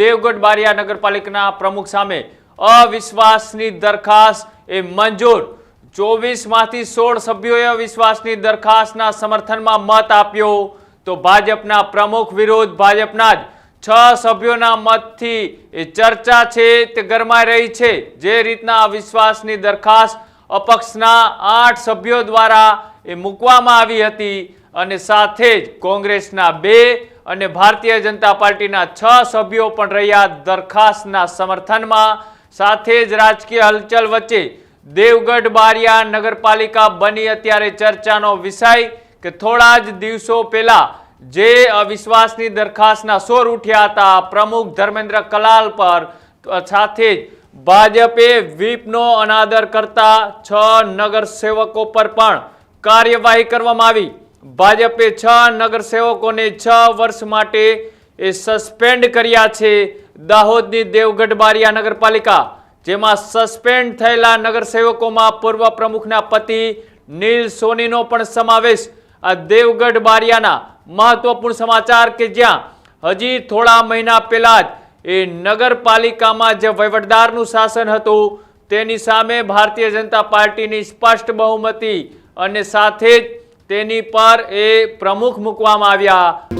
દેવગઢ બારિયા નગરપાલિકાના પ્રમુખ સામે અવિશ્વાસની દરખાસ્ત એ મંજૂર. ચોવીસમાંથી સોળ સભ્યોએ અવિશ્વાસની દરખાસ્તના સમર્થનમાં મત આપ્યો. તો ભાજપના પ્રમુખ વિરોધ ભાજપના જ. છ સભ્યોના મતથી એ ચર્ચા છે, તે ગરમાઈ રહી છે. જે રીતના અવિશ્વાસની દરખાસ્ત અપક્ષના આઠ સભ્યો દ્વારા એ મૂકવામાં આવી હતી અને સાથે જ કોંગ્રેસના બે અને ભારતીય જનતા પાર્ટીના છ સભ્યો પણ રહ્યા દરખાસ્તના સમર્થનમાં. સાથે જ રાજકીય હલચલ વચ્ચે દેવગઢ બારિયા નગરપાલિકા બની અત્યારે ચર્ચાનો વિષય કે થોડા જ દિવસો પહેલા જે અવિશ્વાસની દરખાસ્તના સોર ઉઠ્યા હતા પ્રમુખ ધર્મેન્દ્ર કલાલ પર. સાથે જ ભાજપે વ્હીપનો અનાદર કરતા છ નગરસેવકો પર પણ કાર્યવાહી કરવામાં આવી. ભાજપે છ નગરસેવકોને છ વર્ષ માટે એ સસ્પેન્ડ કર્યા છે દાહોદની દેવગઢ બારિયા નગરપાલિકા, જેમાં સસ્પેન્ડ થયેલા નગરસેવકોમાં પૂર્વ પ્રમુખના પતિ નીલ સોનીનો પણ સમાવેશ. આ દેવગઢ બારિયાના મહત્વપૂર્ણ સમાચાર કે જ્યાં હજી થોડા મહિના પહેલા જ એ નગરપાલિકામાં જે વહીવટદારનું શાસન હતું, તેની સામે ભારતીય જનતા પાર્ટીની સ્પષ્ટ બહુમતી અને સાથે જ તેની પર એ પ્રમુખ મૂકવામાં આવ્યા.